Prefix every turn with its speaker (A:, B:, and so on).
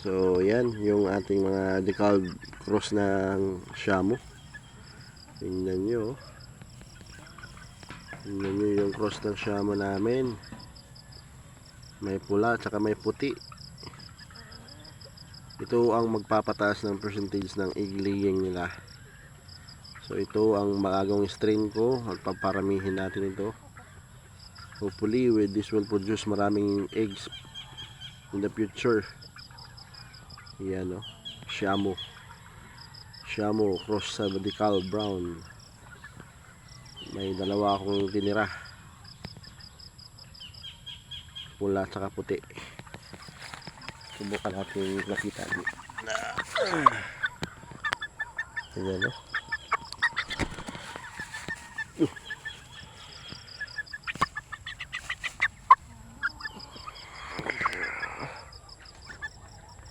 A: So, yan, yung ating mga decal cross ng Shamu. Tingnan nyo. oh. Tingnan nyo yung cross ng Shamu namin. May pula, tsaka may puti. Ito ang magpapataas ng percentage ng egg laying nila. So, ito ang magagawang strain ko. At paparamihin natin ito. Hopefully, with this will produce maraming eggs in the future. Yan o. Shamu. Shamu cross sa decal brown. May dalawa akong tinira. Pula at puti. Subukan natin makita. Na. Ayan o.